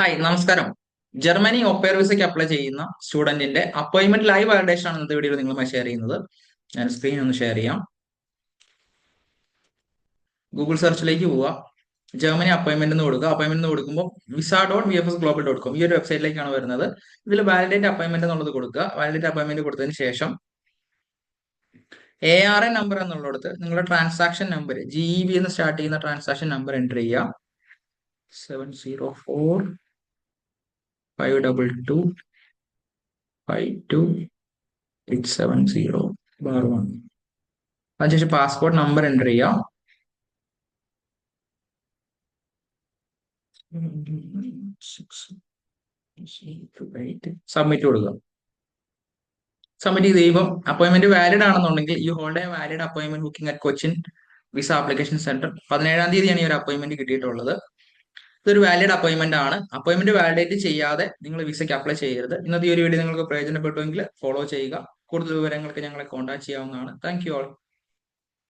Hi നമസ്കാരം. Germany ഒപ്പയർ വിസയ്ക്ക് apply ചെയ്യുന്ന സ്റ്റുഡന്റിന്റെ അപ്പോയിന്റ്മെന്റ് ലൈവ് വാലിഡേഷൻ ആണ് ഇന്നത്തെ വീഡിയോയിൽ നിങ്ങളുമായി ഷെയർ ചെയ്യുന്നത്. ഞാൻ സ്ക്രീൻ ഒന്ന് ഷെയർ ചെയ്യാം. ഗൂഗിൾ സെർച്ചിലേക്ക് പോവുക. ജർമ്മനി അപ്പോയിന്റ്മെന്റ് എന്ന് കൊടുക്കുക. അപ്പോയിന്റ്മെന്റ് എന്ന് കൊടുക്കുമ്പോൾ visa dot V F S global dot com ഈ ഒരു വെബ്സൈറ്റിലേക്കാണ് വരുന്നത്. ഇതിൽ വാലിഡേറ്റ് അപ്പോയിന്റ്മെന്റ് എന്നുള്ളത് കൊടുക്കുക. വാലിഡേറ്റ് അപ്പോയിന്റ്മെന്റ് കൊടുത്തതിന് ശേഷം എ ആർ എ നമ്പർ എന്നുള്ളിടത്ത് നിങ്ങളുടെ transaction number G E B എന്ന് സ്റ്റാർട്ട് ചെയ്യുന്ന ട്രാൻസാക്ഷൻ നമ്പർ എന്റർ ചെയ്യുക. Seven zero four five double two five two eight seven zero bar one അതിനുശേഷം പാസ്പോർട്ട് നമ്പർ എന്റർ ചെയ്യാം. Submit കൊടുക്കുക സബ്മിറ്റ് ചെയ്ത് കഴിയുമ്പോൾ അപ്പോയിന്റ്മെന്റ് വാലിഡ് ആണെന്നുണ്ടെങ്കിൽ you hold a valid appointment booking at Cochin visa application centre പതിനേഴാം തീയതിയാണ് ഈ ഒരു അപ്പോയിന്റ്മെന്റ് കിട്ടിയിട്ടുള്ളത്. ഇതൊരു വാലിഡ് അപ്പോയിന്റ്മെന്റ് ആണ്. അപ്പോയിന്റ്മെന്റ് വാലിഡേറ്റ് ചെയ്യാതെ നിങ്ങൾ വിസയ്ക്ക് അപ്ലൈ ചെയ്യരുത്. ഇന്നത്തെ ഈ ഒരു വീഡിയോ നിങ്ങൾക്ക് പ്രയോജനപ്പെട്ടുവെങ്കിൽ ഫോളോ ചെയ്യുക. കൂടുതൽ വിവരങ്ങൾക്ക് ഞങ്ങളെ കോൺടാക്ട് ചെയ്യാവുന്നതാണ്. Thank you all